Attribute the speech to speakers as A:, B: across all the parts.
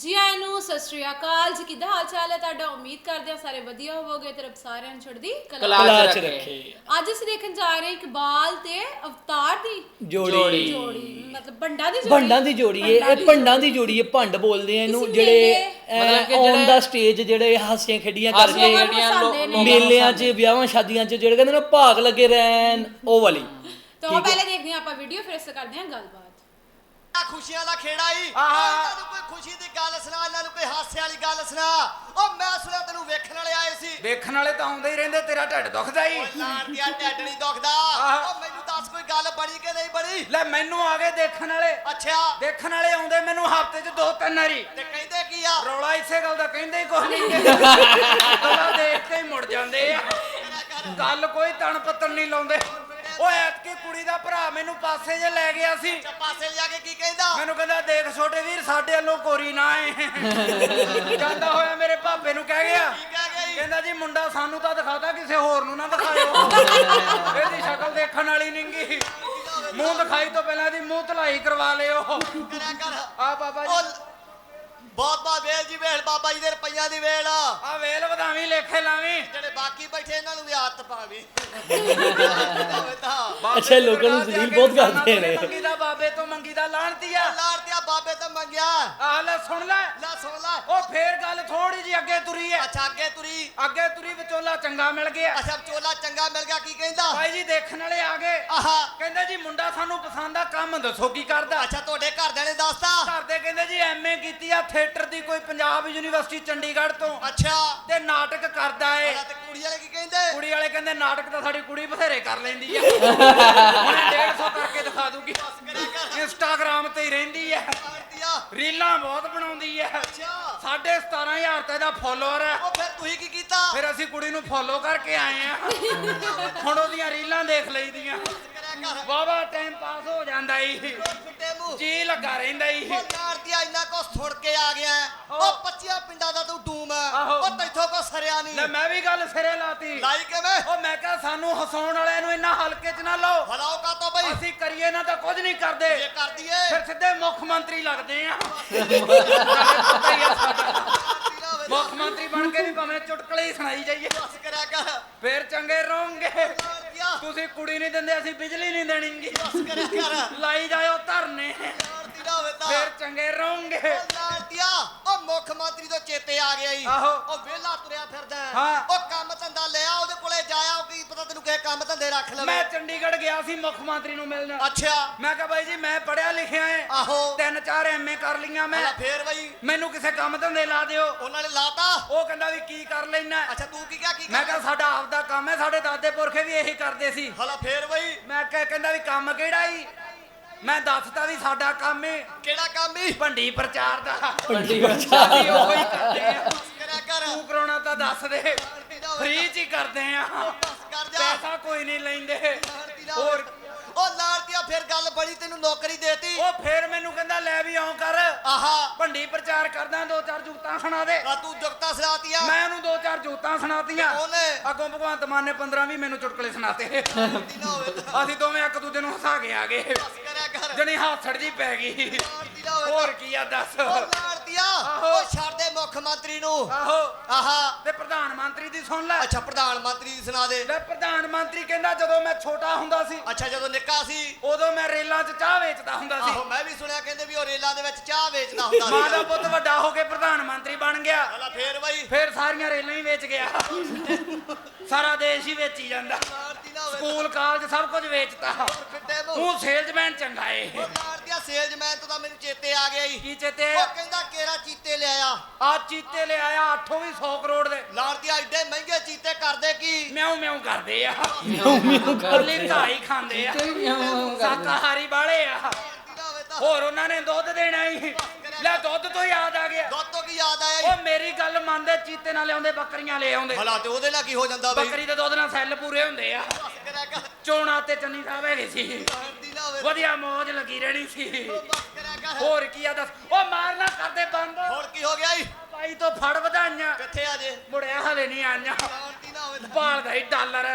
A: ਜੀ ਆਇਆਂ ਨੂੰ ਸਤਿ ਸ਼੍ਰੀ ਅਕਾਲ ਜੀ ਕਿੱਦਾਂ ਹਾਲ ਚਾਲ ਹੈ ਤੁਹਾਡਾ? ਉਮੀਦ ਕਰਦੇ ਹਾਂ ਸਾਰੇ ਵਧੀਆ ਹੋਵੋਗੇ ਤੇ ਰੱਬ ਸਾਰਿਆਂ ਨੂੰ ਛੱਡਦੀ ਕਲਾ
B: ਕਲਾ
C: ਕਲਾ ਚ
B: ਚ
C: ਰੱਖੇ।
A: ਅੱਜ ਅਸੀਂ ਦੇਖਣ ਜਾ ਰਹੇ ਹਾਂ ਇਕਬਾਲ ਤੇ ਅਵਤਾਰ ਦੀ
C: ਜੋੜੀ।
A: ਜੋੜੀ। ਮਤਲਬ ਬੰਡਾ ਦੀ ਜੋੜੀ।
C: ਭੰਡਾਂ ਦੀ ਜੋੜੀ
A: ਭੰਡਾਂ
C: ਇਹ
A: ਦੀ
C: ਭੰਡਾਂ ਦੀ ਜੋੜੀ ਏ ਭੰਡ ਬੋਲਦੇ ਆ ਇਹਨੂੰ। ਜਿਹੜੇ
B: ਮਤਲਬ ਕਿ
C: ਔਨ ਦਾ ਸਟੇਜ ਜਿਹੜੇ ਹਾਸੀਆਂ ਖੇਡੀਆਂ
A: ਨੂੰ
C: ਮੇਲਿਆਂ 'ਚ। ਵਿਆਹਾਂ ਸ਼ਾਦੀਆਂ 'ਚ ਜਿਹੜੇ ਕਹਿੰਦੇ ਨੇ ਭਾਗ ਲੱਗੇ ਰਹਿਣ ਉਹ ਵਾਲੀ।
A: ਤਾਂ ਪਹਿਲੇ ਦੇਖਦੇ ਹਾਂ ਆਪਾਂ ਵੀਡੀਓ ਫਿਰ ਇਸ ਕਰਦੇ ਹਾਂ ਗੱਲਬਾਤ।
D: ਆ ਖੁਸ਼ੀਆਂ ਦਾ ਖੇੜਾ ਹੀ।
B: ਆਹਾ।
D: ਇਹਨਾਂ ਨੂੰ ਕੋਈ ਖੁਸ਼ੀ ਦੀ ਗੱਲ ਸੁਣਾ ਇਹਨਾਂ ਨੂੰ ਕੋਈ ਹਾਸੇ ਵਾਲੀ ਗੱਲ ਸੁਣਾ। ਉਹ ਮੈਂ ਸੁਣਿਆ ਤੈਨੂੰ ਵੇਖਣ ਵਾਲੇ ਆਏ ਸੀ।
B: ਵੇਖਣ ਵਾਲੇ ਤਾਂ ਆਉਂਦੇ ਹੀ ਰਹਿੰਦੇ ਤੇਰਾ ਢਿੱਡ ਦੁਖਦਾ ਹੀ।
D: ਲਾਣ ਦੀਆਂ ਢੱਡ ਨਹੀਂ ਦੁਖਦਾ।
B: ਆਹਾ।
D: ਉਹ ਮੈਨੂੰ ਦੱਸ ਕੋਈ ਗੱਲ ਬਣੀ ਕਿ ਨਹੀਂ ਬਣੀ?
B: ਲੈ ਮੈਨੂੰ ਆ ਗਏ ਦੇਖਣ ਵਾਲੇ।
D: ਅੱਛਾ।
B: ਦੇਖਣ ਵਾਲੇ ਆਉਂਦੇ ਮੈਨੂੰ ਹਫ਼ਤੇ 'ਚ ਦੋ ਤਿੰਨ ਵਾਰੀ।
D: ਤੇ ਕਹਿੰਦੇ ਕੀ ਆ?
B: ਰੌਲਾ ਇਸੇ ਗੱਲ ਦਾ ਕਹਿੰਦੇ ਹੀ ਕੁਝ ਨਹੀਂ। ਗੱਲਾਂ ਦੇਖ ਕੇ ਹੀ ਮੁੜ ਜਾਂਦੇ ਆ। ਗੱਲ ਕੋਈ ਤਣ ਪੱਤਣ ਨਹੀਂ ਲਾਉਂਦੇ। ਓਏ ਐਤਕੀ ਕੁੜੀ ਦਾ ਭਰਾ ਮੈਨੂੰ ਪਾਸੇ ਜੇ ਲੈ ਗਿਆ ਸੀ।
D: ਅੱਛਾ ਪਾਸੇ ਲਿਆ ਕੇ ਕੀ ਕਹਿੰਦਾ?
B: ਮੈਨੂੰ ਕਹਿੰਦਾ ਦੇਖ ਛੋਟੇ ਵੀਰ ਸਾਡੇ ਵੱਲੋਂ ਕੋਰੀ ਨਾ ਏ ਜਾਂਦਾ ਹੋਇਆ ਮੇਰੇ ਭਾਪੇ ਨੂੰ ਕਹਿ ਗਿਆ।
D: ਕੀ ਕਹਿ ਗਿਆ ਜੀ?
B: ਕਹਿੰਦਾ ਜੀ ਮੁੰਡਾ ਸਾਨੂੰ ਤਾਂ ਦਿਖਾਤਾ ਕਿਸੇ ਹੋਰ ਨੂੰ ਨਾ ਦਿਖਾਇਓ। ਇਹਦੀ ਸ਼ਕਲ ਦੇਖਣ ਵਾਲੀ ਨਹੀਂਗੀ ਮੂੰਹ ਦਿਖਾਈ ਤੋਂ ਪਹਿਲਾਂ ਇਹਦੀ ਮੂੰਹ ਧਲਾਈ ਕਰਵਾ ਲਿਓ।
D: ਕਰਿਆ ਕਰ।
B: ਆ ਬਾਬਾ
D: ਉਹ
B: ਜੀ
D: ਬਹੁਤ ਬਹੁਤ ਵੇਲ ਜੀ ਵੇਲ ਬਾਬਾ ਜੀ ਦੇ ਰੁਪਈਆਂ ਦੀ ਵੇਲ।
B: ਆ ਵੇਲ ਵਧਾਵੀਂ ਲੇਖੇ ਲਾਵੀਂ।
D: ਜਿਹੜੇ ਬਾਕੀ ਬੈਠੇ ਇਹਨਾਂ ਨੂੰ ਵੀ ਆਦਤ ਪਾਵੀ।
C: ਅੱਛਾ, ਲੋਕਾਂ ਨੂੰ ਜ਼ਲੀਲ ਬਹੁਤ ਕਰਦੇ ਨੇ।
B: ਮੰਗੀਦਾ ਬਾਬੇ ਤੋਂ ਮੰਗੀਦਾ ਲਾਣਤੀਆ
D: ਲਾੜ ਦਿਆ ਬਾਬੇ ਤੋਂ ਮੰਗਿਆ।
B: ਆ ਲੈ ਸੁਣ ਲੈ।
D: ਲੈ ਸੁਣ ਲੈ।
B: ਉਹ ਫੇਰ ਗੱਲ ਥੋੜੀ ਜੀ ਅੱਗੇ ਤੁਰੀ ਐ।
D: ਅੱਛਾ ਅੱਗੇ ਤੁਰੀ।
B: ਅੱਗੇ ਤੁਰੀ ਵਿਚੋਲਾ ਚੰਗਾ ਮਿਲ ਗਿਆ।
D: ਅੱਛਾ ਚੋਲਾ ਚੰਗਾ ਮਿਲ ਗਿਆ ਕੀ ਕਹਿੰਦਾ?
B: ਭਾਈ ਜੀ ਦੇਖਣ ਵਾਲੇ ਆ ਗਏ।
D: ਆਹਾ।
B: ਕਹਿੰਦੇ ਜੀ ਮੁੰਡਾ ਸਾਨੂੰ ਪਸੰਦ ਆ ਕੰਮ ਦੱਸੋ ਕੀ ਕਰਦਾ।
D: ਅੱਛਾ ਤੁਹਾਡੇ ਘਰਦਿਆਂ ਨੇ ਦੱਸਤਾ?
B: ਘਰ ਦੇ ਕਹਿੰਦੇ ਜੀ ਐਮਏ ਕੀਤੀ ਆ ਥੀਏਟਰ ਦੀ ਕੋਈ ਪੰਜਾਬ ਯੂਨੀਵਰਸਿਟੀ ਚੰਡੀਗੜ੍ਹ ਤੋਂ।
D: ਅੱਛਾ।
B: ਤੇ ਨਾਟਕ ਕਰਦਾ ਏ।
D: ਤੇ ਕੁੜੀ ਵਾਲੇ ਕੀ ਕਹਿੰਦੇ?
B: ਕੁੜੀ ਵਾਲੇ ਕਹਿੰਦੇ ਨਾਟਕ ਤਾਂ ਸਾਡੀ ਕੁੜੀ ਬਥੇਰੇ ਕਰ ਲੈਂਦੀ ਆ। ਹੁਣ 150 ਕਰਕੇ ਦਿਖਾ ਦੂਗੀ। ਇੰਸਟਾਗ੍ਰਾਮ ਤੇ ਹੀ ਰਹਿੰਦੀ ਆ। ਰੀਲਾਂ ਬਹੁਤ ਬਣਾਉਂਦੀ ਆ।
D: ਅੱਛਾ।
B: ਸਾਢੇ 17000 ਤੇ ਦਾ ਫੋਲੋਅਰ ਆ।
D: ਉਹ ਫਿਰ ਤੁਸੀਂ ਕੀ ਕੀਤਾ?
B: ਫਿਰ ਅਸੀਂ ਕੁੜੀ ਨੂੰ ਫੋਲੋ ਕਰਕੇ ਆਏ ਆ। ਹੁਣ ਉਹਦੀਆਂ ਰੀਲਾਂ ਦੇਖ ਲਈਦੀਆਂ। ਵਾਵਾ ਟਾਈਮ ਪਾਸ ਹੋ ਜਾਂਦਾ ਈ। ਜੀ ਲੱਗਾ ਰਹਿੰਦਾ ਈ।
D: ਨਾਰਤੀਆ ਇੰਨਾ ਕੋ ਸੁਣ ਕੇ ਆ ਗਿਆ। ਉਹ 25 ਪਿੰਡਾਂ ਦਾ ਤੂੰ ਡੂਮ
B: ਆਹੋ।
D: ਉਹ ਤੈਥੋਂ ਕੋ ਸਰਿਆ
B: ਲੈ
D: ਨਹੀਂ
B: ਮੈਂ ਵੀ ਗੱਲ ਸਿਰੇ ਲਾਤੀ।
D: ਲਾਈ ਕਿਵੇਂ?
B: ਉਹ ਮੈਂ ਕਿਹਾ ਸਾਨੂੰ ਹਸਾਉਣ ਵਾਲਿਆਂ ਨੂੰ ਇੰਨਾ ਹਲਕੇ 'ਚ ਨਾ ਲਓ।
D: ਹਲਾਓ ਕਾ ਤੋਂ ਬਈ?
B: ਅਸੀਂ ਕਰੀਏ ਨਾ ਤਾਂ ਕੁਝ ਨਹੀਂ ਕਰਦੇ।
D: ਇਹ ਕਰ ਦਈਏ।
B: ਫਿਰ ਸਿੱਧੇ ਮੁੱਖ ਮੰਤਰੀ ਲੱਗਦੇ ਆ। ਮੁੱਖ ਮੰਤਰੀ ਬਣ ਕੇ ਵੀ ਭਾਵੇਂ ਚੁਟਕਲੇ ਹੀ ਸੁਣਾਈ ਜਾਈਏ।
D: ਬਸ ਕਰਿਆ ਕਰ।
B: ਫਿਰ ਚੰਗੇ ਰਹੋਗੇ। ਤੁਸੀਂ ਕੁੜੀ ਨਹੀਂ ਦਿੰਦੇ ਅਸੀਂ ਬਿਜਲੀ ਨਹੀਂ ਦੇਣੀਗੀ।
D: ਬਸ ਕਰਿਆ ਕਰ।
B: ਲਾਈ ਜਾਇਓ ਧਰਨੇ।
D: ਨਾਰਤੀਆ ਹੋਵੇ ਤਾਂ।
B: ਫਿਰ ਚੰਗੇ ਰਹੋਗੇ।
D: ਨਾਰਤੀਆ ਉਹ ਮੁੱਖ ਮੰਤਰੀ ਤੋਂ ਚੇਤੇ ਆ ਗਿਆ ਈ।
B: ਆਹੋ।
D: ਉਹ ਵਿਹਲਾ ਤੁਰਿਆ ਫਿਰਦਾ। ਹੈ।
B: ਹਾਂ।
D: ਉਹ ਕੰਮ ਧੰਦਾ ਲਿਆ ਉਹਦੇ ਕੋਲੇ ਜਾਇਆ ਉਹ ਕੀ ਪਤਾ ਤੈਨੂੰ ਕਿਸੇ ਕੰਮ ਧੰਦੇ ਰੱਖ ਲਵੇ।
B: ਮੈਂ ਚੰਡੀਗੜ੍ਹ ਗਿਆ ਸੀ ਮੁੱਖ ਮੰਤਰੀ ਨੂੰ ਮਿਲਣ।
D: ਅੱਛਾ।
B: ਮੈਂ ਕਿਹਾ ਬਾਈ ਜੀ ਮੈਂ ਪੜਿਆ ਲਿਖਿਆ ਐ।
D: ਆਹੋ।
B: ਤਿੰਨ ਚਾਰ ਐਮਏ ਕਰ ਲੀਆਂ ਮੈਂ।
D: ਫੇਰ ਬਈ।
B: ਮੈਨੂੰ ਕਿਸੇ ਕੰਮ ਧੰਦੇ ਲਾ ਦਿਓ।
D: ਉਹਨਾਂ ਨੇ ਲਾਤਾ।
B: ਉਹ ਕਹਿੰਦਾ ਵੀ ਕੀ ਕਰ ਲੈਣਾ।
D: ਅੱਛਾ ਤੂੰ ਕੀ ਕਿਹਾ ਕੀ
B: ਮੈਂ ਕਿਹਾ ਸਾਡਾ ਆਪਦਾ ਕੰਮ ਹੈ ਸਾਡੇ ਦਾਦੇ ਪੁਰਖੇ ਵੀ ਇਹੀ ਕਰਦੇ ਸੀ।
D: ਹਲਾ ਫੇਰ ਬਈ।
B: ਮੈਂ ਕਿਹਾ ਕਹਿੰਦਾ ਵੀ ਕੰਮ ਕਿਹੜਾ ਈ? ਮੈਂ ਦੱਸਤਾ ਵੀ ਸਾਡਾ ਕੰਮ ਏ।
D: ਕਿਹੜਾ ਕੰਮ ਹੀ
B: ਭੰਡੀ ਪ੍ਰਚਾਰ ਦਾ।
C: ਭੰਡੀ ਪ੍ਰਚਾਰ।
B: ਉਹੋ ਹੀ ਕਰਦੇ ਆ।
D: ਕਰਿਆ ਕਰ।
B: ਤੂੰ ਕਰਾਉਣਾ ਤਾਂ ਦੱਸ ਦੇ। ਫ੍ਰੀ ਚ ਹੀ ਕਰਦੇ ਆ।
D: ਕਰ ਜਾ।
B: ਪੈਸਾ ਕੋਈ ਨਹੀਂ ਲੈਂਦੇ। ਹੋਰ।
D: ਉਹ ਲਾੜਤੀਆ ਫਿਰ ਗੱਲ ਬਣੀ ਤੈਨੂੰ ਨੌਕਰੀ ਦੇਤੀ।
B: ਉਹ ਫੇਰ ਮੈਨੂੰ ਕਹਿੰਦਾ ਲੈ ਵੀ ਆਉਂ ਕਰ।
D: ਆਹਾ।
B: ਭੰਡੀ ਪ੍ਰਚਾਰ ਕਰਦਾ ਦੋ ਚਾਰ ਜੁਗਤਾਂ ਸੁਣਾ ਦੇ।
D: ਆ ਤੂੰ ਜਗਤਾ ਸਲਾਤੀਆ
B: ਮੈਂ ਉਹਨੂੰ ਦੋ ਚਾਰ ਜੁਗਤਾਂ ਸੁਣਾਤੀਆਂ।
D: ਉਹਨੇ
B: ਅੱਗੋਂ ਭਗਵੰਤ ਮਾਨ ਨੇ 15 ਵੀ ਮੈਨੂੰ ਚੁਟਕਲੇ ਸੁਣਾਤੇ।
D: ਲਾੜਤੀ ਨਾ ਹੋਵੇ ਤਾਂ।
B: ਅਸੀਂ ਦੋਵੇਂ ਇੱਕ ਦੂਜੇ ਨੂੰ ਹਸਾ ਕੇ ਆ ਗਏ।
D: ਬਸ ਕਰਿਆ ਕਰ।
B: ਜਣੀ ਹਾਸੜ ਜੀ ਪੈ ਗਈ।
D: ਲਾੜਤੀ ਨਾ ਹੋਵੇ
B: ਹੋਰ ਕੀ ਆ ਦੱਸ।
D: ਉਹ
B: ਆਹੋ।
D: ਉਹ ਛੱਡ ਦੇ ਮੁੱਖ ਮੰਤਰੀ ਨੂੰ।
B: ਆਹੋ।
D: ਆਹਾ।
B: ਤੇ ਪ੍ਰਧਾਨ ਮੰਤਰੀ ਦੀ ਸੁਣ ਲੈ।
D: ਅੱਛਾ ਪ੍ਰਧਾਨ ਮੰਤਰੀ ਦੀ ਸੁਣਾ ਦੇ।
B: ਲੈ ਪ੍ਰਧਾਨ ਮੰਤਰੀ ਕਹਿੰਦਾ ਜਦੋਂ ਮੈਂ ਛੋਟਾ ਹੁੰਦਾ ਸੀ
D: ਅੱਛਾ ਜਦੋਂ ਨਿੱਕਾ ਸੀ।
B: ਉਦੋਂ ਮੈਂ ਰੇਲਾਂ 'ਚ ਚਾਹ ਵੇਚਦਾ ਹੁੰਦਾ
D: ਆਹੋ
B: ਸੀ
D: ਮੈਂ ਵੀ ਸੁਣਿਆ ਕਹਿੰਦੇ ਵੀ ਉਹ ਰੇਲਾਂ ਦੇ ਵਿੱਚ ਚਾਹ ਵੇਚਦਾ ਹੁੰਦਾ
B: ਮਾਂ ਦਾ
D: ਸੀ
B: ਪੁੱਤ ਵੱਡਾ ਹੋ ਕੇ ਪ੍ਰਧਾਨ ਮੰਤਰੀ ਬਣ ਗਿਆ।
D: ਹਲਾ ਫੇਰ ਬਈ।
B: ਫਿਰ ਸਾਰੀਆਂ ਰੇਲਾਂ ਹੀ ਵੇਚ ਗਿਆ। ਸਾਰਾ ਦੇਸ਼ ਹੀ ਵੇਚੀ ਜਾਂਦਾ।
D: ਲਾੜਤੀ ਨਾ ਹੋਵੇ
B: ਸਕੂਲ ਕਾਲਜ ਸਭ ਕੁਝ ਵੇਚਤਾ।
D: ਫਿੱਟੇ ਮੂੰਹ।
B: ਉਹ ਸੇਲਜ਼ਮੈਨ ਚੰਗਾ ਏ।
D: ਉਹ ਲਾੜਤੀਆ ਸੇਲਜ਼ਮੈਨ ਤੋਂ ਤਾਂ ਮੈਨੂੰ ਚੇਤੇ ਆ ਗਿਆ ਈ।
B: ਕੀ ਚੇਤੇ
D: ਉਹ ਕਹਿੰਦਾ ਲਿਆਇਆ
B: ਆ ਚੀਤੇ ਲਿਆਇਆ ਆਠੋਂ ਵੀ 100 ਕਰੋੜ ਦੇ।
D: ਲਾੜਤੀਆ ਐਡੇ ਮਹਿੰਗੇ ਚੀਤੇ ਕਰਦੇ ਕੀ?
B: ਮਿਆਉ ਮਿਆਉ ਕਰਦੇ ਆ।
C: ਮਿਉਂ ਮਿਉਂ
B: ਕਰਲੀ ਘਾਈ ਖਾਂਦੇ ਆ। ਸ਼ਾਕਾਹਾਰੀ ਵਾਲੇ ਆ। ਹੋਰ ਉਹਨਾਂ ਨੇ ਦੁੱਧ ਦੇਣਾ ਹੀ। ਲੈ ਦੁੱਧ ਤੋਂ ਯਾਦ ਆ ਗਿਆ।
D: ਦੁੱਧ ਤੋਂ ਕੀ ਯਾਦ ਆਇਆ?
B: ਉਹ ਮੇਰੀ ਗੱਲ ਮੰਨਦੇ ਚੀਤੇ ਨਾਲ ਲਿਆਉਂਦੇ ਬੱਕਰੀਆਂ ਲੈ ਆਉਂਦੇ।
D: ਭਲਾ ਤੇ ਉਹਦੇ ਨਾਲ ਕੀ ਹੋ ਜਾਂਦਾ ਬਈ?
B: ਬੱਕਰੀ ਦੇ ਦੁੱਧ ਨਾਲ ਸੈੱਲ ਪੂਰੇ ਹੁੰਦੇ ਆ। ਚੋਣਾ ਤੇ ਚੰਨੀ ਸਾਹਿਬ ਹੈਗੇ ਸੀ। ਵਧੀਆ ਮੌਜ ਲੱਗੀ ਰਹਿਣੀ ਸੀ। ਹੋਰ ਕੀ ਆ ਦੱਸ? ਉਹ ਮਾਰਨਾ ਕਰਦੇ ਬੰਦ।
D: ਹੋਰ ਕੀ ਹੋ ਗਿਆ ਈ
B: ਬਾਈ ਤੋਂ ਫੜ ਵਧਾਈਆਂ।
D: ਕਿੱਥੇ ਆ ਜੇ?
B: ਮੁੜਿਆ ਹਲੇ ਨਹੀਂ ਆਈਆਂ।
D: ਲਾੜਤੀ ਨਾ ਹੋਵੇ ਤਾਂ।
B: ਭਾਲਦਾ ਹੀ ਡਾਲਰ।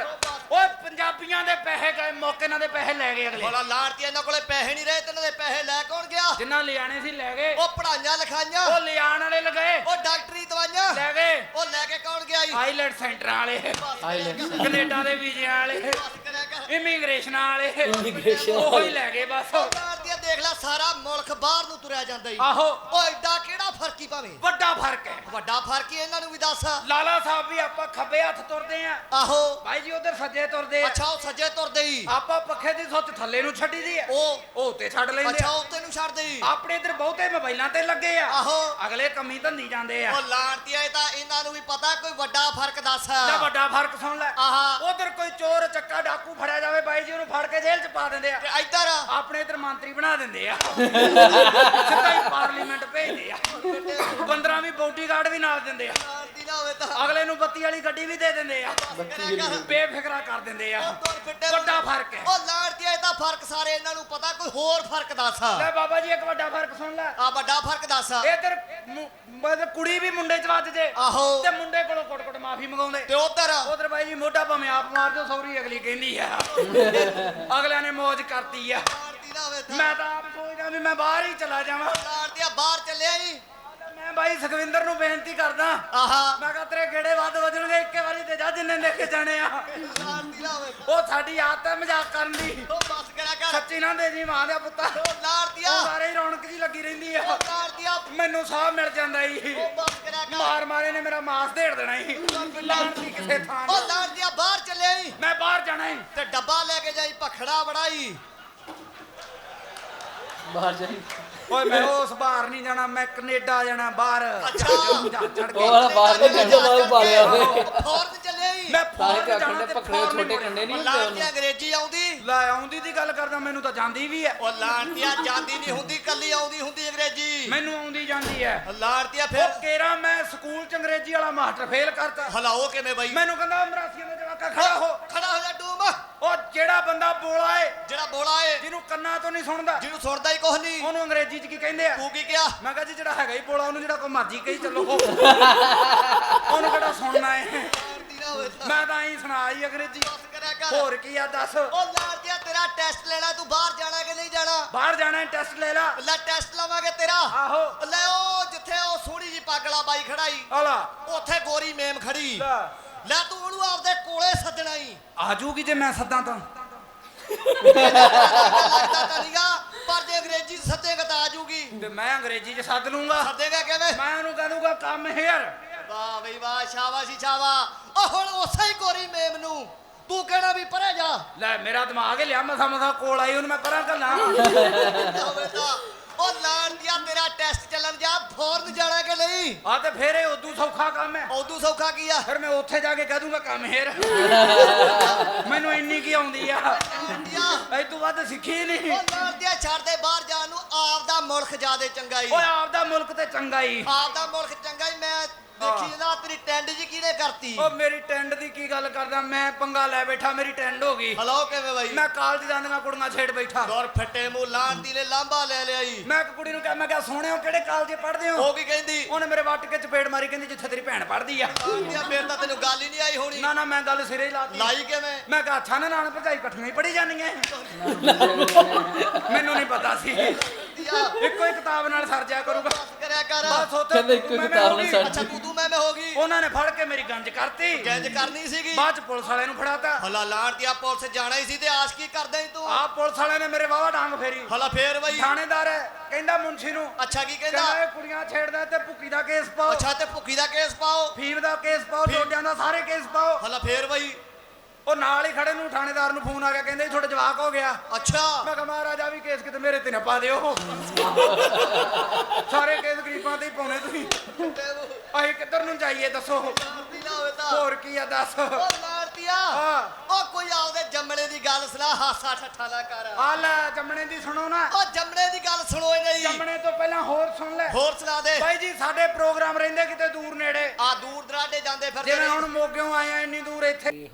B: ਓਏ ਪੰਜਾਬੀਆਂ ਦੇ ਪੈਸੇ ਗਏ ਮੌਕੇ ਨਾਲ ਦੇ ਪੈਸੇ ਲੈ ਗਏ ਅਗਲੇ।
D: ਬੋਲਾ ਲਾੜਤੀ ਇਹਨਾਂ ਕੋਲੇ ਪੈਸੇ ਨਹੀਂ ਰਹੇ ਤੇ ਇਹਨਾਂ ਦੇ ਪੈਸੇ ਲੈ ਕੌਣ ਗਿਆ?
B: ਜਿੰਨਾ ਲਿਆਣੇ ਸੀ ਲੈ ਗਏ।
D: ਉਹ ਪੜਾਈਆਂ ਲਿਖਾਈਆਂ।
B: ਉਹ ਲਿਆਣ ਵਾਲੇ ਲਗਏ
D: ਉਹ ਡਾਕਟਰੀ ਦਵਾਈਆਂ।
B: ਲੈ ਗਏ।
D: ਉਹ ਲੈ ਕੇ ਕੌਣ ਗਿਆ ਈ
B: ਆਈਲੈਂਡ ਸੈਂਟਰਾਂ ਵਾਲੇ।
C: ਆਈਲੈਂਡ
B: ਕੈਨੇਡਾ ਦੇ ਵੀਜ਼ਿਆਂ ਵਾਲੇ।
D: ਬਸ ਕਰਿਆ ਕਰ।
B: ਇਮੀਗ੍ਰੇਸ਼ਨ ਵਾਲੇ।
C: Immigration
B: ਉਹ। ਹੀ ਲੈ ਗਏ ਬਸ।
D: ਦੇਖ ਲੈ ਸਾਰਾ ਮੁਲਕ ਬਾਹਰ ਨੂੰ ਤੁਰਿਆ ਜਾਂਦਾ ਈ।
B: ਆਹੋ।
D: ਉਹ ਐਡਾ ਕਿਹੜਾ ਫ਼ਰਕ ਹੀ ਭਾਵੇਂ?
B: ਵੱਡਾ ਫ਼ਰਕ ਹੈ।
D: ਵੱਡਾ ਫ਼ਰਕ ਹੀ ਇਹਨਾਂ ਨੂੰ ਵੀ ਦੱਸ।
B: ਲਾਲਾ ਸਾਹਿਬ ਵੀ ਆਪਾਂ ਖੱਬੇ ਹੱਥ ਤੁਰਦੇ ਆ
D: ਆਹੋ।
B: ਭਾਈ ਜੀ ਉਧਰ ਸੱਜੇ ਤੁਰਦੇ ਆ।
D: ਅੱਛਾ ਉਹ ਸੱਜੇ ਤੁਰਦੇ ਈ
B: ਆਪਾਂ ਪੱਖੇ ਦੀ ਸੁੱਚ ਥੱਲੇ ਨੂੰ ਛੱਡੀ ਦੀ ਆ।
D: ਉਹ।
B: ਉਹ ਉੱਤੇ ਛੱਡ ਲੈਂਦੇ
D: ਅੱਛਾ
B: ਆ
D: ਉੱਤੇ ਨੂੰ ਛੱਡਦੇ ਈ
B: ਆਪਣੇ ਇਧਰ ਬਹੁਤੇ ਮੋਬਾਈਲਾਂ ਤੇ ਲੱਗੇ ਆ।
D: ਆਹੋ।
B: ਅਗਲੇ ਕੰਮੀ ਧੰਦੀ ਜਾਂਦੇ ਆ।
D: ਉਹ ਇਹ ਤਾਂ ਇਹਨਾਂ ਨੂੰ ਵੀ ਪਤਾ ਕੋਈ ਵੱਡਾ ਫ਼ਰਕ ਦੱਸ।
B: ਦਾ ਵੱਡਾ ਫ਼ਰਕ ਸੁਣ ਲੈ।
D: ਆਹਾ।
B: ਉਧਰ ਕੋਈ ਚੋਰ ਚੱਕਾ ਡਾਕੂ ਫੜਿਆ ਜਾਵੇ ਬਾਈ ਜੀ ਉਹਨੂੰ ਫੜ ਕੇ ਜੇਲ੍ਹ 'ਚ ਪਾ ਦਿੰਦੇ ਆ।
D: ਤੇ ਇੱਧਰ।
B: ਆਪਣੇ ਇਧਰ ਮੰਤਰੀ ਬਣਾ ਦਿੰਦੇ ਆ। ਸਿੱਧਾ ਹੀ ਪਾਰਲੀਮੈਂਟ ਭੇਜਦੇ ਆ। 15 ਵੀ ਬਾਡੀਗਾਰਡ ਵੀ ਨਾਲ ਦਿੰਦੇ ਆ।
D: ਲਾੜਤੀ ਨਾ ਹੋਵੇ ਤਾਂ।
B: ਅਗਲੇ ਨੂੰ ਬੱਤੀ ਵਾਲੀ ਗੱਡੀ ਵੀ ਦੇ ਦਿੰਦੇ ਆ। ਬੇਫਿਕਰਾ ਕਰ ਦਿੰਦੇ ਆ। ਵੱਡਾ ਫ਼ਰਕ ਹੈ।
D: ਉਹ ਇਹ ਤਾਂ ਫ਼ਰਕ ਸਾਰੇ ਇਹਨਾਂ ਨੂੰ ਪਤਾ ਕੋਈ ਹੋਰ ਫ਼ਰਕ ਦੱਸ।
B: ਲੈ ਬਾਬਾ ਜੀ ਇੱਕ ਵੱਡਾ ਫ਼ਰਕ ਸੁਣ ਲੈ।
D: ਆ ਵੱਡਾ ਫ਼ਰਕ ਦੱਸ।
B: ਇਧਰ ਮਤਲਬ ਕੁੜੀ ਵੀ ਮੁੰਡੇ ਚ ਵੱਜ ਜੇ।
D: ਆਹੋ।
B: ਤੇ ਮੁੰਡੇ ਕੋਲੋਂ ਕੁੱਟ-ਕੁੱਟ ਮਾਫੀ ਮੰਗਾਉਂਦੇ।
D: ਤੇ ਉਧਰ।
B: ਉਧਰ ਬਾਈ ਜੀ ਮੋਢਾ ਭਾਵੇਂ ਆਪ ਮਾਰ ਦਿਓ ਸੌਰੀ ਅਗਲੀ ਕਹਿੰਦੀ ਆ। ਅਗਲਿਆਂ ਨੇ ਮौज ਕਰਤੀ ਆ। ਮੈਂ ਤਾਂ ਆਪ ਸੋਚਦਾ ਵੀ ਮੈਂ ਬਾਹਰ ਹੀ ਚਲਾ ਜਾਵਾਂ।
D: ਲਾੜਤੀ ਆ ਬਾਹਰ ਚੱਲਿਆ ਈ
B: ਮੈਂ ਬਾਈ ਸੁਖਵਿੰਦਰ ਨੂੰ ਬੇਨਤੀ ਕਰਦਾ।
D: ਆਹਾ।
B: ਮੈਂ ਕਿਹਾ ਤੇਰੇ ਗੇੜੇ ਵੱਧ ਵਜਣਗੇ ਇੱਕੇ ਵਾਰੀ ਤੇ ਜਾ ਜਿੰਨੇ ਲੈ ਕੇ ਜਾਣੇ ਆ। ਉਹ ਸਾਡੀ ਆਦਤ ਹੈ ਮਜ਼ਾਕ ਕਰਨ ਦੀ।
D: ਉਹ ਬਸ ਕਰਿਆ ਕਰ।
B: ਸੱਚੀ ਨਾ ਦੇ ਜੀ ਮਾਂ ਦਾ ਪੁੱਤਾ।
D: ਉਹ
B: ਸਾਰੇ ਹੀ ਰੌਣਕ ਜੀ ਲੱਗੀ ਰਹਿੰਦੀ ਆ।
D: ਉਹ
B: ਮੈਨੂੰ ਸਾਹ ਮਿਲ ਜਾਂਦਾ ਈ।
D: ਉਹ ਬਸ ਕਰਿਆ ਕਰ।
B: ਮਾਰ ਮਾਰੇ ਨੇ ਮੇਰਾ ਮਾਸ ਢੇੜ ਦੇਣਾ ਈ। ਕਿਸੇ ਥਾਂ
D: ਉਹ ਬਾਹਰ ਚੱਲਿਆ ਈ।
B: ਮੈਂ ਬਾਹਰ ਜਾਣਾ ਈ।
D: ਤੇ ਡੱਬਾ ਲੈ ਕੇ ਜਾਈ ਭਖੜਾ ਬੜਾਈ
C: ਬਾਹਰ ਜਾਈ।
B: ਓਏ ਮੈਂ ਉਸ ਬਾਹਰ ਨਹੀਂ ਜਾਣਾ ਮੈਂ ਕੈਨੇਡਾ ਜਾਣਾ ਬਾਹਰ।
D: ਅੱਛਾ।
B: ਚੜ
C: ਉਹ ਵਾਲਾ ਬਾਹਰ ਨਹੀਂ ਜਾਣਾ ਬਾਹਰ ਪਾ ਲਿਆ। ਉਹਨੇ
D: ਫੌਰਨ ਚੱਲਿਆ ਈ
B: ਮੈਂ
C: ਤਾਂ
B: ਫੌਰਨ ਜਾਣਾ ਤੇ
C: ਪਕੜੇ
B: ਫੌਰਨ
C: ਛੋਟੇ ਕੰਡੇ ਨਹੀਂ
D: ਉਹ
C: ਹੁੰਦੇ। ਉਹਨੂੰ
D: ਅੰਗਰੇਜ਼ੀ ਆਉਂਦੀ
B: ਲੈ ਆਉਂਦੀ ਦੀ ਗੱਲ ਕਰਦਾ ਮੈਨੂੰ ਤਾਂ ਜਾਂਦੀ ਵੀ ਐ
D: ਉਹ ਲਾੜਤੀਆ ਜਾਂਦੀ ਨਹੀਂ ਹੁੰਦੀ ਕੱਲੀ ਆਉਂਦੀ ਹੁੰਦੀ ਅੰਗਰੇਜ਼ੀ।
B: ਮੈਨੂੰ ਆਉਂਦੀ ਜਾਂਦੀ ਐ
D: ਲਾੜਤੀਆ
B: ਉਹ
D: ਫਿਰ
B: ਕੇਰਾ ਮੈਂ ਸਕੂਲ ਚ ਅੰਗਰੇਜ਼ੀ ਵਾਲਾ ਮਾਸਟਰ ਫੇਲ ਕਰਤਾ।
D: ਹਲਾਓ ਕਿਵੇਂ ਬਈ?
B: ਮੈਨੂੰ ਕਹਿੰਦਾ ਮਰਾਸੀਆਂ ਦਾ ਜਵਾਕਾ ਖੜਾ ਹੋ।
D: ਖੜਾ ਹੋ ਜਾ ਡੂਮ।
B: ਉਹ ਜਿਹੜਾ ਬੰਦਾ ਬੋਲਾ ਏ
D: ਜਿਹੜਾ ਬੋਲਾ ਏ।
B: ਜਿਹਨੂੰ ਕੰਨਾਂ ਤੋਂ ਨਹੀਂ ਸੁਣਦਾ।
D: ਜਿਹਨੂੰ ਸੁਣਦਾ ਹੀ ਕੁਛ ਨਹੀਂ।
B: ਉਹਨੂੰ ਅੰਗਰੇਜ਼ੀ ਚ ਕੀ ਕਹਿੰਦੇ ਆ?
D: ਤੂੰ ਕੀ ਕਿਹਾ?
B: ਮੈਂ ਕਿਹਾ ਜੀ ਜਿਹੜਾ ਹੈਗਾ ਹੀ ਬੋਲਾ ਉਹਨੂੰ ਜਿਹੜਾ ਕੋ ਮਰਜ਼ੀ ਕਹੀ ਚੱਲੋ। ਉਹਨੂੰ ਕਿਹੜਾ ਸੁਣਨਾ ਏ?
D: ਹੋਵੇ ਤਾਂ।
B: ਮੈਂ ਤਾਂ ਐਂ ਸੁਣਾ ਹੀ ਅੰਗਰੇਜ਼ੀ।
D: ਕਰ।
B: ਹੋਰ ਕੀ ਆ ਦੱਸ?
D: ਉਹ ਲਾੜਤੀਆ ਤੇਰਾ ਟੈਸਟ ਲੈਣਾ ਤੂੰ ਬਾਹਰ ਜਾਣਾ ਕਿ ਨਹੀਂ ਜਾਣਾ?
B: ਬਾਹਰ ਜਾਣਾ ਟੈਸਟ ਲੈ ਲਾ।
D: ਲੈ ਟੈਸਟ ਲਵਾਂਗੇ ਤੇਰਾ।
B: ਆਹੋ।
D: ਲੈ ਉਹ ਜਿੱਥੇ ਉਹ ਸੋਹਣੀ ਜੀ ਪਾਗਲਾ ਬਾਈ ਖੜਾਈ
B: ਆਲਾ।
D: ਉੱਥੇ ਗੋਰੀ ਮੇਮ ਖੜੀ।
B: ਲੈ।
D: ਤੂੰ ਉਹਨੂੰ ਆਪਦੇ ਕੋਲੇ ਸੱਜਣਾ ਹੀ
B: ਆ ਜੂਗੀ ਜੇ ਮੈਂ ਸੱਦਾਂ ਤਾਂ।
D: ਲੱਗਦਾ ਤਾਂ ਨੀਗਾ ਪਰ ਜੇ ਅੰਗਰੇਜ਼ੀ ਚ ਸੱਦੇਗਾ ਤਾਂ ਆ ਜੂਗੀ
B: ਤੇ ਮੈਂ ਅੰਗਰੇਜ਼ੀ ਚ ਸੱਦ ਲੂੰਗਾ।
D: ਸੱਦੇਗਾ ਕਿਵੇਂ?
B: ਮੈਂ ਉਹਨੂੰ ਕਹ ਦੂੰਗਾ ਕੰਮ ਹੇਅਰ
D: ਵਾਹ ਬਈ ਵਾਹ ਸ਼ਾਬਾਸ਼ੀ ਸ਼ਾਬਾ ਉਹ ਹੁਣ ਉਸੇ ਹੀ ਗੋਰੀ ਮੇਮ ਨੂੰ। ਤੂੰ ਕਹਿਣਾ ਵੀ ਪਰੇ ਜਾ।
B: ਲੈ ਮੇਰਾ ਦਿਮਾਗ ਹੀ ਲਿਆ ਮਸਾ ਮਸਾ ਕੋਲ ਆਈ ਉਹਨੂੰ ਮੈਂ ਪਰਾਂ
D: ਹੋਵੇ ਤਾਂ ਉਹ ਲਾਣ ਦਿਆ ਤੇਰਾ ਟੈਸਟ ਚੱਲਣ ਜਾ ਫੌਰਨ ਜਾਣਾ ਕਿ ਨਹੀਂ?
B: ਆ ਤੇ ਫੇਰ ਇਹ ਉਦੋਂ ਸੌਖਾ ਕੰਮ ਹੈ।
D: ਉਦੋਂ ਸੌਖਾ ਕੀ ਆ?
B: ਫਿਰ ਮੈਂ ਉੱਥੇ ਜਾ ਕੇ ਕਹਿ ਦੂੰਗਾ ਕੰਮ ਹੇਅਰ ਮੈਨੂੰ ਇੰਨੀ ਕੀ ਆਉਂਦੀ ਆ। ਐ ਤੂੰ ਵੱਧ ਸਿੱਖੀ ਨਹੀਂ।
D: ਉਹ ਲਾਣ ਦਿਆ ਛੱਡ ਦੇ ਬਾਹਰ ਜਾਣ ਨੂੰ ਆਪਦਾ ਮੁਲਕ ਜਿਆਦੇ ਚੰਗਾ ਹੀ
B: ਓਏ ਆਪਦਾ ਮੁਲਕ ਤੇ ਚੰਗਾ ਹੀ
D: ਆਪਦਾ ਮੁਲਕ ਚੰਗਾ ਹੀ ਮੈਂ ਦੇਖੀ ਨਾ ਤੇਰੀ ਟੈਂਡ ਜੀ ਕਿਹਨੇ ਕਰਤੀ?
B: ਓ ਮੇਰੀ ਟੈਂਡ ਦੀ ਕੀ ਗੱਲ ਕਰਦਾ? ਮੈਂ ਪੰਗਾ ਲੈ ਬੈਠਾ ਮੇਰੀ ਟੈਂਡ ਹੋ ਗਈ।
D: ਹਲੋ ਕਿਵੇਂ ਬਈ?
B: ਮੈਂ ਕਾਲਜ ਜਾਂਦੀਆਂ ਕੁੜੀਆਂ ਛੇੜ ਬੈਠਾ।
D: ਦੌਰ ਫੱਟੇ ਮੂੰਹ ਲਾਣ ਦੀ ਨੇ ਲਾਂਬਾ ਲੈ ਲਿਆ ਈ।
B: ਮੈਂ ਇੱਕ ਕੁੜੀ ਨੂੰ ਕਿਹਾ ਮੈਂ ਕਿਹਾ ਸੋਹਣਿਓ ਕਿਹੜੇ ਕਾਲਜੇ ਪੜ੍ਹਦੇ ਹੋ?
D: ਉਹ ਕੀ ਕਹਿੰਦੀ?
B: ਉਹਨੇ ਮੇਰੇ ਵੱਟ ਕੇ ਚਪੇੜ ਮਾਰੀ ਕਹਿੰਦੀ ਜਿੱਥੇ ਤੇਰੀ ਭੈਣ ਪੜ੍ਹਦੀ ਆ।
D: ਲਾਂਡੀਆ ਫੇਰ ਤਾਂ ਤੈਨੂੰ ਗੱਲ ਹੀ ਨਹੀਂ ਆਈ ਹੋਣੀ।
B: ਨਾ ਨਾ ਮੈਂ ਗੱਲ ਸਿਰੇ ਹੀ ਲਾਤੀ।
D: ਲਾਈ ਕਿਵੇਂ?
B: ਮੈਂ ਕਿਹਾ ਅੱਛਾ ਨਾ ਨਾਨ ਭਜਾਈ ਇਕੱਠੀਆਂ ਹੀ ਪੜੀ ਜਾਂਦੀਆਂ ਮੈਨੂੰ ਨਹੀਂ ਪਤਾ ਸੀ।
D: ਦੀਆ
B: ਇੱਕੋ ਹੀ ਕਿਤਾਬ ਨਾਲ ਸਰ ਜਾ ਕਰੂਗਾ।
D: ਬਸ ਕਰਿਆ ਕਰ।
B: ਬਸ ਉੱਥੇ
C: ਕਹਿੰਦੇ ਇੱਕੋ ਹੀ
B: ਮੈਂ- ਮੈਂ
C: ਕਿਤਾਬ
B: ਹੋ
C: ਨਾਲ
B: ਗਈ।
C: ਸਰ
D: ਅੱਛਾ ਤੂੰ ਤੂੰ ਮੈਂ ਮੈਂ ਹੋ ਗਈ।
B: ਉਹਨਾਂ ਨੇ ਫੜ ਕੇ ਮੇਰੀ ਗੰਜ ਕਰਤੀ।
D: ਗੈਂਜ ਕਰਨੀ ਸੀਗੀ।
B: ਬਾਅਦ ਚ ਪੁਲਿਸ ਵਾਲਿਆਂ ਨੂੰ ਫੜਾਤਾ।
D: ਹਲਾ ਲਾਣ ਦੀ ਆ ਪੁਲਿਸ ਜਾਣਾ ਹੀ ਸੀ ਤੇ ਆਸ ਕੀ ਕਰਦਾ ਈ ਤੂੰ?
B: ਪੁਲਿਸ ਵਾਲਿਆਂ ਨੇ ਮੇਰੇ ਵਾਵਾ ਡਾਂਗ ਫੇਰੀ।
D: ਹਲਾ ਫੇਰ ਬਈ।
B: ਥਾਣੇਦਾਰ ਹੈ ਕਹਿੰਦਾ ਮੁੰਸ਼ੀ ਨੂੰ।
D: ਅੱਛਾ ਕੀ
B: ਕਹਿੰਦਾ? ਇਹ ਕੁੜੀਆਂ ਛੇੜਦਾ ਤੇ ਭੁੱਕੀ ਦਾ ਕੇਸ ਪਾਓ।
D: ਅੱਛਾ ਤੇ ਭੁੱਕੀ ਦਾ ਕੇਸ ਪਾਓ।
B: ਫੀਮ ਦਾ ਕੇਸ ਪਾਓ ਡੋਡਿਆਂ ਦਾ ਸਾਰੇ ਕੇਸ ਪਾਓ।
D: ਹਲਾ ਫੇਰ ਬਈ।
B: ਉਹ ਨਾਲ ਹੀ ਖੜੇ ਨੂੰ ਥਾਣੇਦਾਰ ਨੂੰ ਫੋਨ ਆ ਗਿਆ ਕਹਿੰਦੇ ਤੁਹਾਡੇ ਜਵਾਕ ਹੋ ਗਿਆ।
D: ਅੱਛਾ।
B: ਮੈਂ ਕਿਹਾ ਮਹਾਰਾਜਾ ਵੀ ਕੇਸ ਕਿਤੇ ਮੇਰੇ ਤੇ ਨਾ ਪਾ ਦਿਓ। ਸਾਰੇ ਕੇਸ ਗਰੀਬਾਂ ਤੇ ਹੀ ਪਾਉਣੇ ਤੁਸੀਂ। ਅਸੀਂ ਕਿੱਧਰ ਨੂੰ ਜਾਈਏ ਦੱਸੋ?
D: ਲਾੜਤੀ ਨਾ ਹੋਵੇ ਤਾਂ।
B: ਹੋਰ ਕੀ ਆ ਦੱਸ?
D: ਉਹ ਲਾੜਤੀਆ
B: ਹਾਂ।
D: ਉਹ ਕੋਈ ਆਪਦੇ ਜੰਮਲੇ ਦੀ ਗੱਲ ਸੁਣਾ ਹਾਸਾ ਠੱਠਾ ਨਾ ਕਰ।
B: ਆ ਲੈ ਜੰਮਣੇ ਦੀ ਸੁਣੋ ਨਾ।
D: ਉਹ ਜੰਮਲੇ ਦੀ ਗੱਲ ਸੁਣੋ ਇਹ ਨਹੀਂ
B: ਜੰਮਣੇ ਤੋਂ ਪਹਿਲਾਂ ਹੋਰ ਸੁਣ ਲੈ।
D: ਹੋਰ ਸੁਣਾ ਦੇ।
B: ਬਾਈ ਜੀ ਸਾਡੇ ਪ੍ਰੋਗਰਾਮ ਰਹਿੰਦੇ ਕਿਤੇ ਦੂਰ ਨੇੜੇ।
D: ਆ ਦੂਰ ਦਰਾਡੇ ਜਾਂਦੇ ਫਿਰਦੇ
B: ਜਿਵੇਂ
D: ਨੇ।
B: ਹੁਣ ਮੋਗਿਓਂ ਆਏ ਆ ਇੰਨੀ ਦੂਰ ਇੱਥੇ।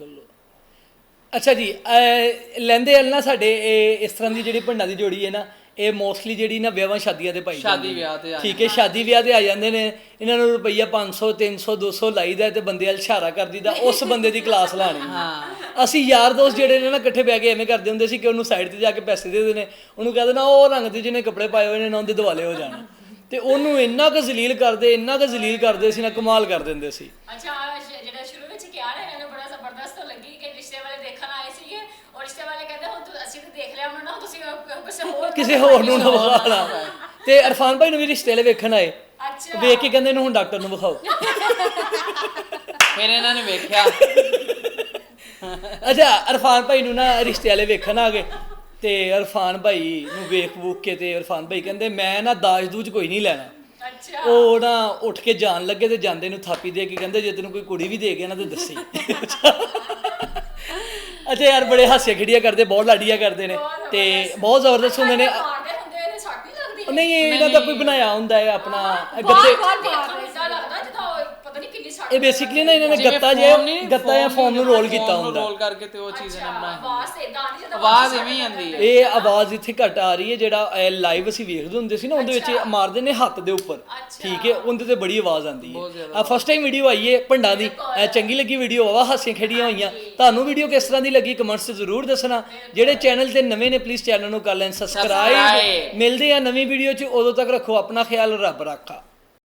C: ਅੱਛਾ ਜੀ ਅਹ ਲੈਂਦੇ ਆ ਨਾ ਸਾਡੇ ਇਹ ਇਸ ਤਰ੍ਹਾਂ ਦੀ ਜਿਹੜੀ ਭੰਡਾਂ ਦੀ ਜੋੜੀ ਹੈ ਨਾ ਇਹ ਮੋਸਟਲੀ ਜਿਹੜੀ ਨਾ ਵਿਆਹਾਂ ਸ਼ਾਦੀਆਂ ਤੇ ਪਾਈ
E: ਸ਼ਾਦੀ
C: ਜਾਂਦੀ ਹੈ।
E: ਵਿਆਹ ਤੇ ਆ
C: ਠੀਕ ਹੈ। ਸ਼ਾਦੀ ਵਿਆਹ ਤੇ ਆ ਜਾਂਦੇ ਨੇ ਇਹਨਾਂ ਨੂੰ ਰੁਪਈਆ 500 300 200 ਲਾਈਦਾ ਤੇ ਬੰਦੇ ਵੱਲ ਇਸ਼ਾਰਾ ਕਰ ਦੀਦਾ ਉਸ ਬੰਦੇ ਦੀ ਕਲਾਸ ਲਾਣੀ
E: ਹਾਂ।
C: ਅਸੀਂ ਯਾਰ ਦੋਸਤ ਜਿਹੜੇ ਨੇ ਨਾ ਇਕੱਠੇ ਬਹਿ ਕੇ ਐਵੇਂ ਕਰਦੇ ਹੁੰਦੇ ਸੀ ਕਿ ਉਹਨੂੰ ਸਾਈਡ ਤੇ ਜਾ ਕੇ ਪੈਸੇ ਦੇ ਦੇਣੇ ਉਹਨੂੰ ਕਹਿ ਦੇਣਾ ਉਹ ਰੰਗ ਦੇ ਜਿਹਨੇ ਕੱਪੜੇ ਪਾਏ ਹੋਏ ਨੇ ਨਾ ਉਹਦੇ ਦਿਵਾਲੇ ਹੋ ਜਾਣ। ਤੇ ਉਹਨੂੰ ਇੰਨਾ ਕੁ ਜ਼ਲੀਲ ਕਰਦੇ ਇੰਨਾ ਕੁ ਜ਼ਲੀਲ ਕਰਦੇ ਸੀ ਨਾ ਕਮਾਲ ਕਰ ਦਿੰਦੇ ਸੀ।
F: ਅੱਛਾ ਆਹ ਸ਼- ਜਿਹੜਾ ਸ਼ੁਰੂ ਵਿੱਚ ਕਿਹਾ ਨਾ ਇਹਨਾਂ ਨੂੰ ਬੜਾ ਜ਼ਬਰਦਸਤ ਲੱਗੀ ਕਿ ਰਿਸ਼ਤੇ ਵਾਲੇ ਦੇਖਣ ਆਏ ਸੀਗੇ ਔਰ ਰਿਸ਼ਤੇ ਵਾਲੇ ਕਹਿੰਦੇ ਹੁਣ ਤੂੰ ਅਸੀਂ ਤਾਂ ਦੇਖ ਲਿਆ ਹੁਣ ਨਾ ਤੁਸੀਂ ਅਹ ਕਿਸੇ ਹੋਰ
C: ਨੂੰ ਨਾ ਵਿਖਾਣਾ ਤੇ ਅਰਫਾਨ ਭਾਈ ਨੂੰ ਵੀ ਰਿਸ਼ਤੇ ਵਾਲੇ ਵੇਖਣ ਆਏ।
F: ਅੱਛਾ।
C: ਵੇਖ ਕੇ ਕਹਿੰਦੇ ਇਹਨੂੰ ਹੁਣ ਡਾਕਟਰ ਨੂੰ ਵਿਖਾਓ।
E: ਫਿਰ ਇਹਨਾਂ ਨੇ ਵੇਖਿਆ।
C: ਅੱਛਾ ਅਰਫਾਨ ਭਾਈ ਨੂੰ ਨਾ ਰਿਸ਼ਤੇ ਵਾਲੇ ਵੇਖਣ ਆ ਗਏ। ਤੇ ਅਰਫਾਨ ਭਾਈ ਨੂੰ ਵੇਖ ਵੂਖ ਕੇ ਤੇ ਅਰਫਾਨ ਭਾਈ ਕਹਿੰਦੇ ਮੈਂ ਨਾ ਦਾਜ ਦੂਜ ਕੋਈ ਨਹੀਂ ਲੈਣਾ।
F: ਅੱਛਾ।
C: ਉਹ ਨਾ ਉੱਠ ਕੇ ਜਾਣ ਲੱਗੇ ਤੇ ਜਾਂਦੇ ਨੂੰ ਥਾਪੀ ਦੇ ਕੇ ਕਹਿੰਦੇ ਜੇ ਤੈਨੂੰ ਕੋਈ ਕੁੜੀ ਵੀ ਦੇ ਗਿਆ ਨਾ ਤੇ ਦੱਸੀ। ਅੱਛਾ ਯਾਰ ਬੜੇ ਹਾਸੇ ਖੇੜੀਆਂ ਕਰਦੇ ਬਹੁਤ ਲਾਡੀਆਂ ਕਰਦੇ ਨੇ ਤੇ ਬਹੁਤ ਜ਼ਬਰਦਸਤ ਹੁੰਦੇ ਨੇ।
F: ਮਾਰਦੇ ਹੁੰਦੇ ਨੇ ਸੱਟ ਨਹੀਂ ਲੱਗਦੀ
C: ਉਹ ਨਹੀਂ ਇਹਨਾਂ ਦਾ ਕੋਈ ਬਣਾਇਆ ਹੁੰਦਾ ਹੈ ਆਪਣਾ ਗੱਤੇ
F: ਬਾਹਰ ਦੇਖਣ ਨੂੰ ਲੱਗਦਾ ਜਿੱਦਾਂ ਉਹ ਪਤਾ ਨਹੀਂ ਕਿੰਨੀ ਸੱਟ
C: ਇਹ ਬੇਸਿਕਲੀ ਨਾ ਇਹਨਾਂ ਨੇ ਗੱਤਾ
E: foam ਨੀ,
C: ਜੇ ਗੱਤਾ ਜਾਂ ਫੋਮ ਨੂੰ ਰੋਲ ਕੀਤਾ ਹੁੰਦਾ।
E: ਰੋਲ ਕਰਕੇ ਤੇ ਉਹ ਚੀਜ਼ ਇਹਨਾਂ ਬਣਾਈ
F: ਆਵਾਜ਼ ਤੇ ਇਦਾਂ ਨਹੀਂ ਜਿੱਦਾਂ
E: ਆਵਾਜ਼ ਐਵੇਂ ਹੀ ਆਉਂਦੀ ਹੈ
C: ਇਹ ਆਵਾਜ਼ ਇੱਥੇ ਘਟ ਆ ਰਹੀ ਹੈ ਜਿਹੜਾ ਲਾਈਵ ਅਸੀਂ ਵੇਖਦੇ ਹੁੰਦੇ ਸੀ ਨਾ ਉਹਦੇ ਵਿੱਚ ਮਾਰਦੇ ਨੇ ਹੱਥ ਦੇ ਉੱਪਰ। ਠੀਕ ਹੈ ਉਹਦੇ ਤੇ ਬੜੀ ਆਵਾਜ਼ ਆਉਂਦੀ ਹੈ। ਆ ਫਸਟ ਟਾਈਮ ਵੀਡੀਓ ਆਈ ਹੈ ਭੰਡਾ ਦੀ। ਇਹ ਚੰਗੀ ਲੱਗੀ ਵੀਡੀਓ ਆਵਾ ਹਾਸੀਆਂ ਖੇਡੀਆਂ ਹੋਈਆਂ। ਤੁਹਾਨੂੰ ਵੀਡੀਓ ਕਿਸ ਤਰ੍ਹਾਂ ਦੀ ਲੱਗੀ ਕਮੈਂਟਸ 'ਚ ਜ਼ਰੂਰ ਦੱਸਣਾ। ਜਿਹੜੇ ਚੈਨਲ ਤੇ ਨਵੇਂ ਨੇ ਪਲੀਜ਼ ਚੈਨਲ ਨੂੰ ਕਰ ਲੈਣ। ਸਬਸਕ੍ਰਾਈਬ। ਮਿਲਦੇ ਆ ਨਵੀਂ ਵੀਡੀਓ 'ਚ। ਉਦੋਂ ਤੱਕ ਰੱਖੋ ਆਪਣਾ ਖਿਆਲ ਰੱਬ ਰੱਖਾ।